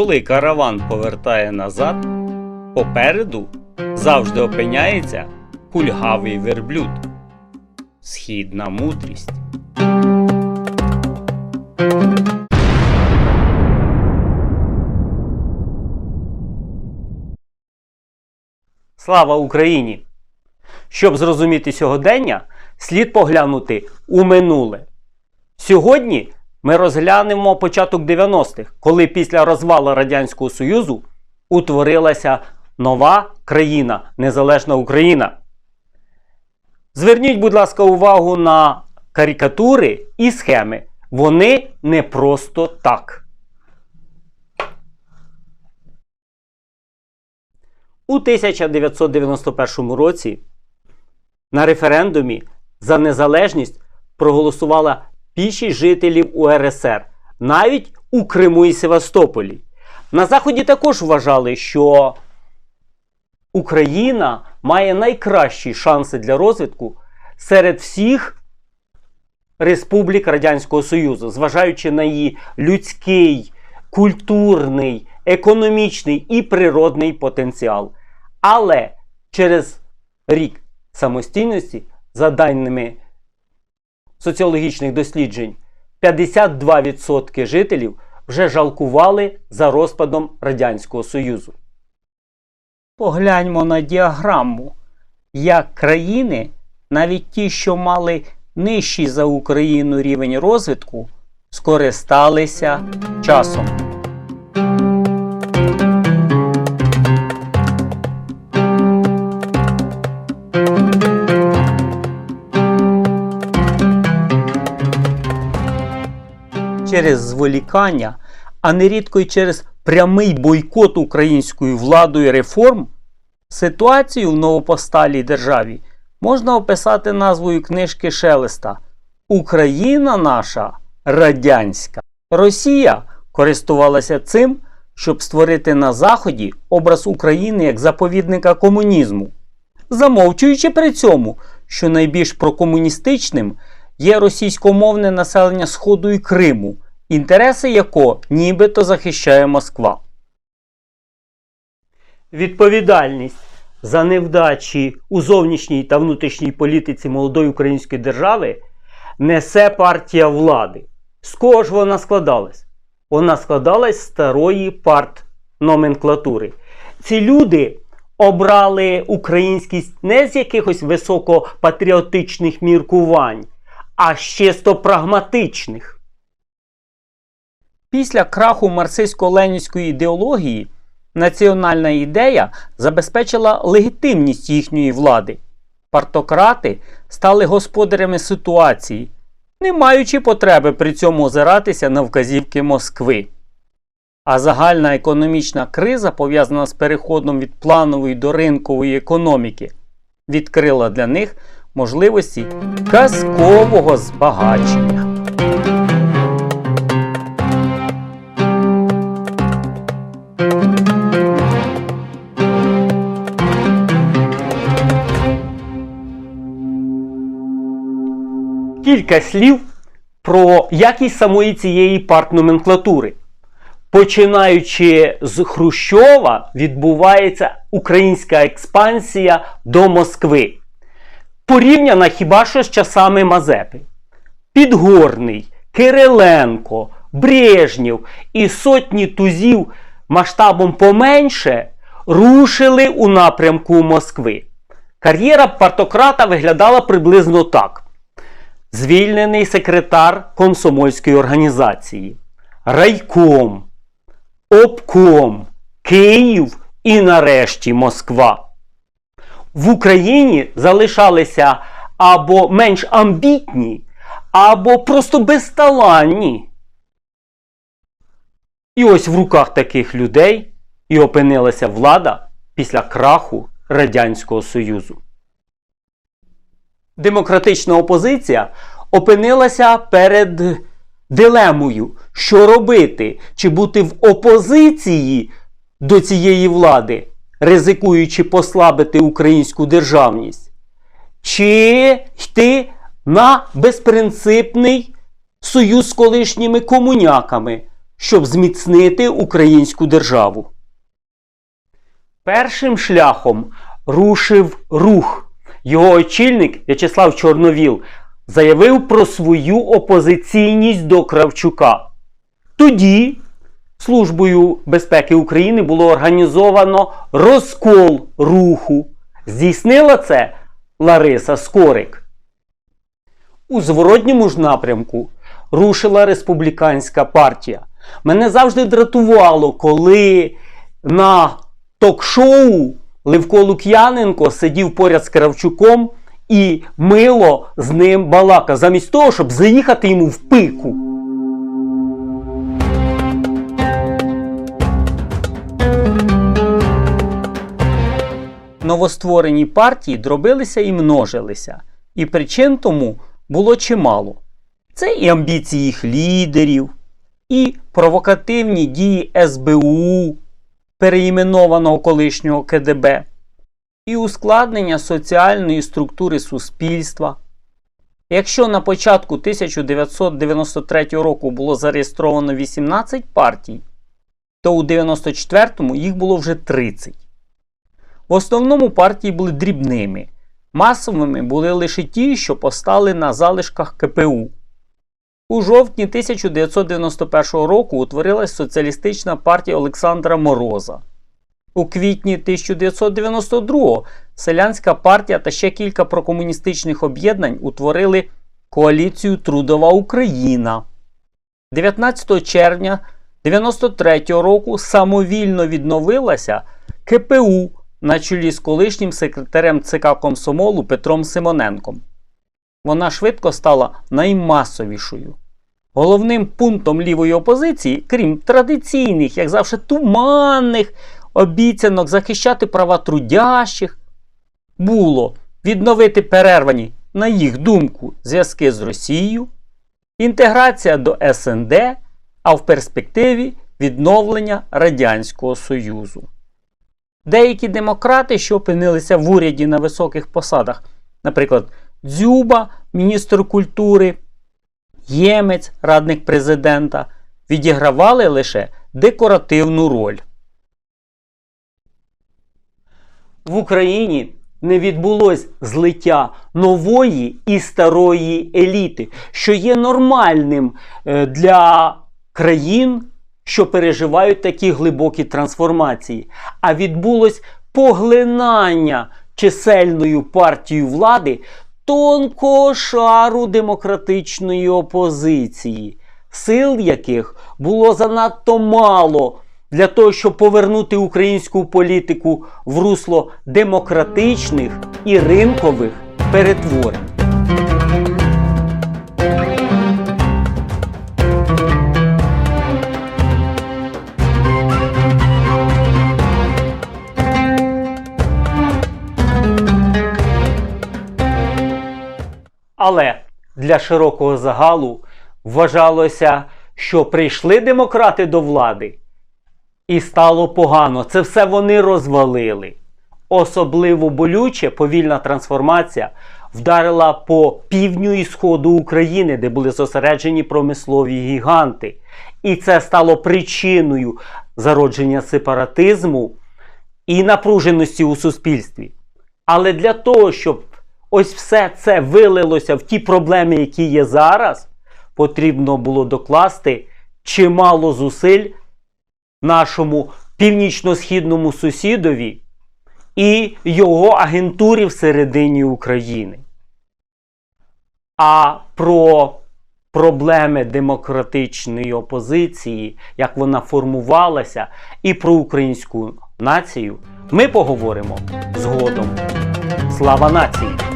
Коли караван повертає назад, попереду завжди опиняється кульгавий верблюд. Східна мудрість. Слава Україні! Щоб зрозуміти сьогодення, слід поглянути у минуле. Сьогодні ми розглянемо початок 90-х, коли після розвалу Радянського Союзу утворилася нова країна, незалежна Україна. Зверніть, будь ласка, увагу на карикатури і схеми. Вони не просто так. У 1991 році на референдумі за незалежність проголосувала більшість жителів УРСР, навіть у Криму і Севастополі. На Заході також вважали, що Україна має найкращі шанси для розвитку серед всіх республік Радянського Союзу, зважаючи на її людський, культурний, економічний і природний потенціал. Але через рік самостійності, за даними соціологічних досліджень, 52% жителів вже жалкували за розпадом Радянського Союзу. Погляньмо на діаграму, як країни, навіть ті, що мали нижчий за Україну рівень розвитку, скористалися часом. Через зволікання, а нерідко й через прямий бойкот українською владою реформ, ситуацію в новопосталій державі можна описати назвою книжки Шелеста Україна наша радянська. Росія користувалася цим, щоб створити на Заході образ України як заповідника комунізму, замовчуючи при цьому, що найбільш прокомуністичним є російськомовне населення Сходу і Криму, інтереси якого нібито захищає Москва. Відповідальність за невдачі у зовнішній та внутрішній політиці молодої української держави несе партія влади. З кого ж вона складалась? Вона складалась з старої партноменклатури. Ці люди обрали українськість не з якихось високопатріотичних міркувань, а з чисто прагматичних. Після краху марксистсько-ленінської ідеології національна ідея забезпечила легітимність їхньої влади. Партократи стали господарями ситуації, не маючи потреби при цьому озиратися на вказівки Москви. А загальна економічна криза, пов'язана з переходом від планової до ринкової економіки, відкрила для них можливості казкового збагачення. Кілька слів про якість самої цієї партноменклатури. Починаючи з Хрущова, відбувається українська експансія до Москви. Порівняна хіба що з часами Мазепи. Підгорний, Кириленко, Брежнєв і сотні тузів масштабом поменше рушили у напрямку Москви. Кар'єра партократа виглядала приблизно так: звільнений секретар комсомольської організації, райком, обком, Київ і нарешті Москва. В Україні залишалися або менш амбітні, або просто безталанні. І ось в руках таких людей і опинилася влада після краху Радянського Союзу. Демократична опозиція опинилася перед дилемою, що робити, чи бути в опозиції до цієї влади, ризикуючи послабити українську державність, чи йти на безпринципний союз з колишніми комуняками, щоб зміцнити українську державу. Першим шляхом рушив рух. Його очільник В'ячеслав Чорновіл заявив про свою опозиційність до Кравчука. Тоді Службою безпеки України було організовано розкол руху. Здійснила це Лариса Скорик. У зворотньому ж напрямку рушила республіканська партія. Мене завжди дратувало, коли на ток-шоу Левко Лук'яненко сидів поряд з Кравчуком і мило з ним балака, замість того, щоб заїхати йому в пику. Новостворені партії дробилися і множилися, і причин тому було чимало. Це і амбіції їх лідерів, і провокативні дії СБУ, переіменованого колишнього КДБ, і ускладнення соціальної структури суспільства. Якщо на початку 1993 року було зареєстровано 18 партій, то у 1994 їх було вже 30. В основному партії були дрібними. Масовими були лише ті, що постали на залишках КПУ. У жовтні 1991 року утворилась Соціалістична партія Олександра Мороза. У квітні 1992 Селянська партія та ще кілька прокомуністичних об'єднань утворили коаліцію Трудова Україна. 19 червня 1993 року самовільно відновилася КПУ на чолі з колишнім секретарем ЦК Комсомолу Петром Симоненком. Вона швидко стала наймасовішою. Головним пунктом лівої опозиції, крім традиційних, як завжди, туманних обіцянок захищати права трудящих, було відновити перервані, на їх думку, зв'язки з Росією, інтеграція до СНД, а в перспективі відновлення Радянського Союзу. Деякі демократи, що опинилися в уряді на високих посадах, наприклад, Дзюба, міністр культури, Ємець, радник президента, відігравали лише декоративну роль. В Україні не відбулось злиття нової і старої еліти, що є нормальним е, для країн, що переживають такі глибокі трансформації, а відбулось поглинання чисельною партією влади тонкого шару демократичної опозиції, сил яких було занадто мало для того, щоб повернути українську політику в русло демократичних і ринкових перетворень. Але для широкого загалу вважалося, що прийшли демократи до влади, і стало погано. Це все вони розвалили. Особливо болюче повільна трансформація вдарила по півдню і сходу України, де були зосереджені промислові гіганти. І це стало причиною зародження сепаратизму і напруженості у суспільстві. Але для того, щоб ось все це вилилося в ті проблеми, які є зараз, потрібно було докласти чимало зусиль нашому північно-східному сусідові і його агентурі всередині України. А про проблеми демократичної опозиції, як вона формувалася, і про українську націю ми поговоримо згодом. Слава нації!